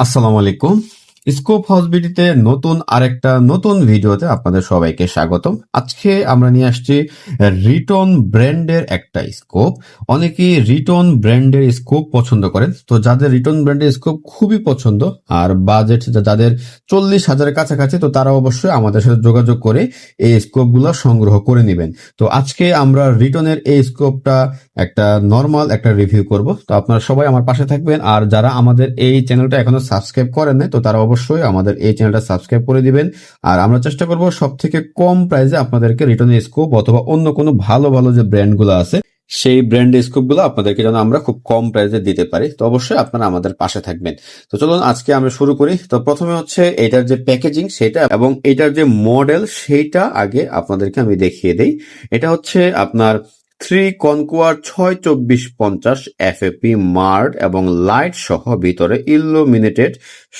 আসসালামু আলাইকুম scope house বিডিতে নতুন আরেকটা নতুন ভিডিওতে আপনাদের সবাইকে স্বাগতম। আজকে আমরা নিয়ে আসছি রিটন ব্র্যান্ডের একটা স্কোপ। অনেকেই রিটন ব্র্যান্ডের স্কোপ পছন্দ করেন। তো যাদের রিটন ব্র্যান্ডের স্কোপ খুবই পছন্দ আর বাজেট যাদের চল্লিশ হাজারের কাছাকাছি, তো তারা অবশ্যই আমাদের সাথে যোগাযোগ করে এই স্কোপগুলো সংগ্রহ করে নেবেন। তো আজকে আমরা রিটনের এই স্কোপটা একটা নর্মাল একটা রিভিউ করব। তো আপনারা সবাই আমার পাশে থাকবেন। আর যারা আমাদের এই চ্যানেলটা এখনও সাবস্ক্রাইব করেন তো তারা অবশ্যই আমাদের এই চ্যানেলটা সাবস্ক্রাইব করে দিবেন। আর আমরা চেষ্টা করব সব থেকে কম প্রাইসে আপনাদেরকে রিটার্ন স্কোপ অথবা অন্য কোনো ভালো ভালো যে ব্র্যান্ডগুলো আছে, সেই ব্র্যান্ড স্কোপগুলো আপনাদেরকে যেন আমরা খুব কম প্রাইসে দিতে পারি। তো অবশ্যই আপনারা আমাদের পাশে থাকবেন। তো চলুন, আজকে আমরা শুরু করি। তো প্রথমে হচ্ছে এটার যে প্যাকেজিং সেটা এবং এটার যে মডেল সেইটা আগে আপনাদেরকে আমি দেখিয়ে দেই। এটা হচ্ছে আপনার থ্রি কনকুয়ার ছয় চব্বিশ পঞ্চাশ এফএপি মার্ড এবং লাইট সহ ভিতরে ইলুমিনেটেড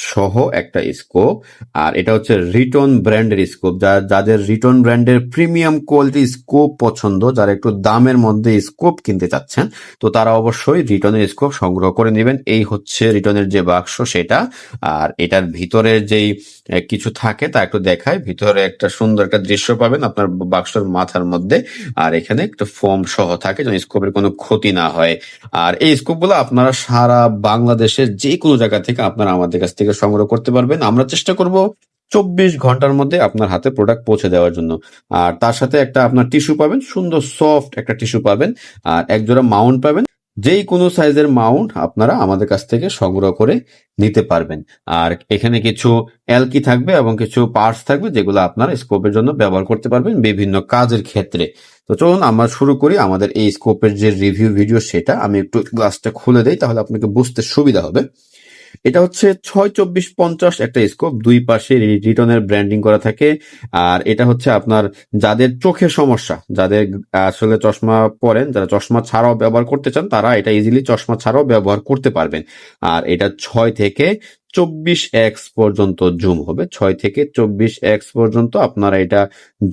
সহ একটা স্কোপ। আর এটা হচ্ছে রিটন ব্র্যান্ডের স্কোপ। যা, যাদের রিটন ব্র্যান্ডের প্রিমিয়াম কোয়ালিটি স্কোপ পছন্দ, যারা একটু দামের মধ্যে স্কোপ কিনতে চাচ্ছেন, তো তারা অবশ্যই রিটনের স্কোপ সংগ্রহ করে নেবেন। এই হচ্ছে রিটনের যে বাক্স সেটা। আর এটার ভিতরে যেই কিছু থাকে তা একটু দেখায় ভিতরে একটা সুন্দর একটা দৃশ্য পাবেন আপনার বাক্সর মাথার মধ্যে। আর এখানে একটা ফোম সহ থাকে যেন স্কোপের কোনো ক্ষতি না হয়। আর এই স্কোপগুলো আপনারা সারা বাংলাদেশের যে কোনো জায়গা থেকে আপনারা আমাদের কাছ থেকে সংগ্রহ করতে পারবেন। আমরা চেষ্টা করব চব্বিশ ঘণ্টার মধ্যে আপনার হাতে প্রোডাক্ট পৌঁছে দেওয়ার জন্য। আর তার সাথে একটা আপনার টিস্যু পাবেন, সুন্দর সফট একটা টিস্যু পাবেন, আর একজোড়া মাউন্ট পাবেন। যেই কোনো সাইজের মাউন্ট আপনারা আমাদের কাছ থেকে সংগ্রহ করে নিতে পারবেন। আর এখানে কিছু এলকি থাকবে এবং কিছু পার্টস থাকবে যেগুলো আপনারা স্কোপের জন্য ব্যবহার করতে পারবেন বিভিন্ন কাজের ক্ষেত্রে। তো চলুন আমরা শুরু করি আমাদের এই স্কোপের যে রিভিউ ভিডিও সেটা। আমি একটু গ্লাসটা খুলে দেই, তাহলে আপনাকে বুঝতে সুবিধা হবে। এটা হচ্ছে ছয় চব্বিশ পঞ্চাশ একটা স্কোপ দুই পাশে রিটনের ব্র্যান্ডিং করা থাকে। আর এটা হচ্ছে আপনার যাদের চোখের সমস্যা, যাদের আসলে চশমা পরেন, যারা চশমা ছাড়াও ব্যবহার করতে চান, তারা এটা ইজিলি চশমা ছাড়াও ব্যবহার করতে পারবেন। আর এটা ছয় থেকে চব্বিশ এক্স পর্যন্ত জুম হবে। ছয় থেকে চব্বিশ এক্স পর্যন্ত আপনারা এটা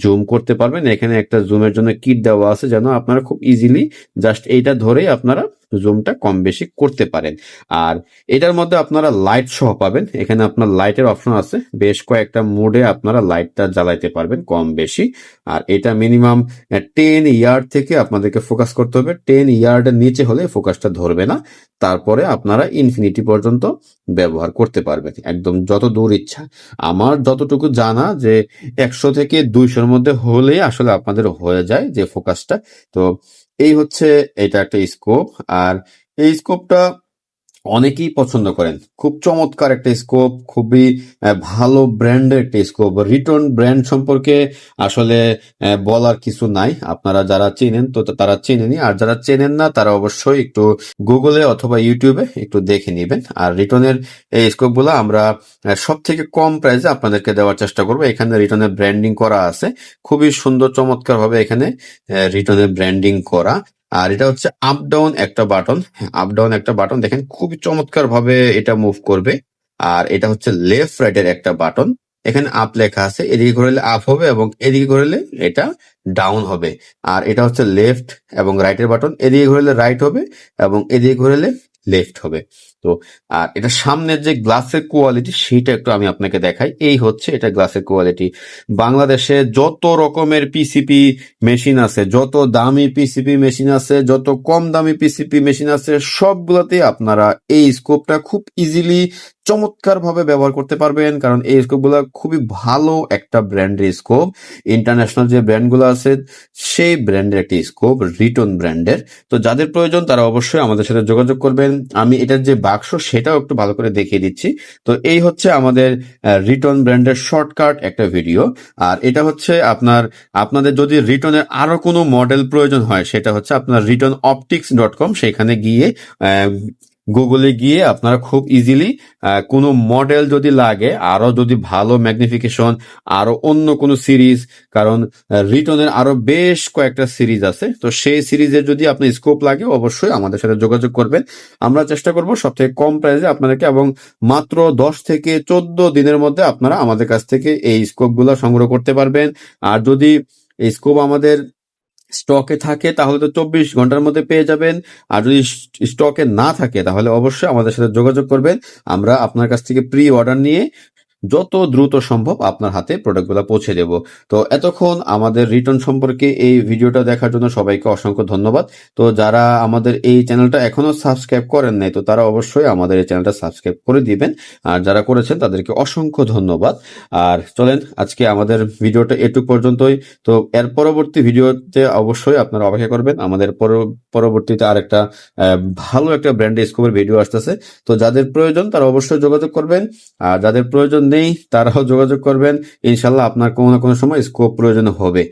জুম করতে পারবেন। এখানে একটা জুমের জন্য কিট দেওয়া আছে যেন আপনারা খুব ইজিলি জাস্ট এইটা ধরেই আপনারা জুমটা কম বেশি করতে পারেন। আর এটার মধ্যে আপনারা লাইট সহ পাবেন। এখানে আপনার লাইটের অপশন আছে। বেশ কয়েকটা মোডে আপনারা লাইটটা জ্বালাইতে পারবেন কম বেশি আর এটা মিনিমাম টেন ইয়ার্ড থেকে আপনাদেরকে ফোকাস করতে হবে। টেন ইয়ার্ডের নিচে হলে ফোকাসটা ধরবে না। তারপরে আপনারা ইনফিনিটি পর্যন্ত ব্যবহার করতে পারবেন। একদম যত দূর ইচ্ছা। আমার যতটুকু জানা যে একশো থেকে দুইশোর মধ্যে হলেই আসলে আপনাদের হয়ে যায় যে ফোকাসটা তো এই হচ্ছে এটা একটা স্কোপ আর এই স্কোপটা অনেকেই পছন্দ করেন। খুব চমৎকার একটা স্কোপ খুবই ভালো ব্র্যান্ডের একটা স্কোপ রিটর্ন ব্র্যান্ড সম্পর্কে আসলে বলার কিছু নাই। আপনারা যারা চেনেন, তো তারা চেনেনি আর যারা চেনেন না, তারা অবশ্যই একটু গুগলে অথবা ইউটিউবে একটু দেখে নেবেন। আর রিটনের এই স্কোপগুলো আমরা সব থেকে কম প্রাইসে আপনাদেরকে দেওয়ার চেষ্টা করব। এখানে রিটনের ব্র্যান্ডিং করা আছে। খুবই সুন্দর চমৎকার ভাবে এখানে রিটনের ব্র্যান্ডিং করা। আর এটা হচ্ছে আপ ডাউন একটা বাটন আপ ডাউন একটা বাটন দেখেন খুবই চমৎকার ভাবে এটা মুভ করবে। আর এটা হচ্ছে লেফট রাইটের একটা বাটন এখানে আপ লেখা আছে, এদিকে ঘুরলে আপ হবে এবং এদিকে ঘুরলে এটা ডাউন হবে। আর এটা হচ্ছে লেফট এবং রাইটের বাটন এদিকে ঘুরলে রাইট হবে এবং এদিকে ঘুরলে লেফট হবে। তো আর এটা সামনের যে গ্লাসের কোয়ালিটি সেটা একটু আমি আপনাকে দেখাই। এই হচ্ছে এটা গ্লাসের কোয়ালিটি বাংলাদেশে যত রকমের পিসিপি মেশিন আছে, যত দামি পিসিপি মেশিন আছে, যত কম দামি পিসিপি মেশিন আছে, সবগুলোতে আপনারা এই স্কোপটা খুব ইজিলি চমৎকার ভাবে ব্যবহার করতে পারবেন। কারণ এই স্কোপগুলো খুবই ভালো একটা ব্র্যান্ডের স্কোপ ইন্টারন্যাশনাল যে ব্র্যান্ডগুলো আছে, সেই ব্র্যান্ডের একটি স্কোপ রিটন ব্র্যান্ডের তো যাদের প্রয়োজন তারা অবশ্যই আমাদের সাথে যোগাযোগ করবেন। আমি এটার যে বাক্স সেটাও একটু ভালো করে দেখিয়ে দিচ্ছি। তো এই হচ্ছে আমাদের রিটার্ন ব্র্যান্ডের শর্টকাট একটা ভিডিও আর এটা হচ্ছে আপনার, আপনাদের যদি রিটনের আরও কোনো মডেল প্রয়োজন হয়, সেটা হচ্ছে আপনার রিটার্ন অপটিক্স ডট কম সেখানে গিয়ে গুগলে গিয়ে আপনারা খুব ইজিলি কোনো মডেল যদি লাগে আরও যদি ভালো ম্যাগনিফিকেশন আরও অন্য কোনো সিরিজ কারণ রিটনের আরও বেশ কয়েকটা সিরিজ আছে। তো সেই সিরিজের যদি আপনার স্কোপ লাগে, অবশ্যই আমাদের সাথে যোগাযোগ করবেন। আমরা চেষ্টা করব সব থেকে কম প্রাইসে আপনাদেরকে এবং মাত্র দশ থেকে চোদ্দ দিনের মধ্যে আপনারা আমাদের কাছ থেকে এই স্কোপগুলো সংগ্রহ করতে পারবেন। আর যদি এই স্কোপ আমাদের স্টকে থাকে, তাহলে তো চব্বিশ ঘণ্টার মধ্যে পেয়ে যাবেন। আর যদি স্টকে না থাকে, তাহলে অবশ্যই আমাদের সাথে যোগাযোগ করবেন। আমরা আপনার কাছ থেকে প্রি অর্ডার নিয়ে যত দ্রুত সম্ভব আপনার হাতে প্রোডাক্টগুলো পৌঁছে দেব। তো এতক্ষণ আমাদের রিটার্ন সম্পর্কে এই ভিডিওটা দেখার জন্য সবাইকে অসংখ্য ধন্যবাদ। তো যারা আমাদের এই চ্যানেলটা এখনও সাবস্ক্রাইব করেন নাই, তো তারা অবশ্যই আমাদের এই চ্যানেলটা সাবস্ক্রাইব করে দিবেন। আর যারা করেছেন, তাদেরকে অসংখ্য ধন্যবাদ। আর চলেন, আজকে আমাদের ভিডিওটা এটুক পর্যন্তই। তো এর পরবর্তী ভিডিওতে অবশ্যই আপনারা অপেক্ষা করবেন। আমাদের পর- পরবর্তীতে আরেকটা ভালো একটা ব্র্যান্ডের স্কোপের ভিডিও আসতেছে। তো যাদের প্রয়োজন, তারা অবশ্যই যোগাযোগ করবেন। আর যাদের প্রয়োজন নেই তারাও যোগাযোগ করবেন। ইনশাল্লাহ আপনার কোনো না কোনো সময় স্কোপ প্রয়োজন হবে।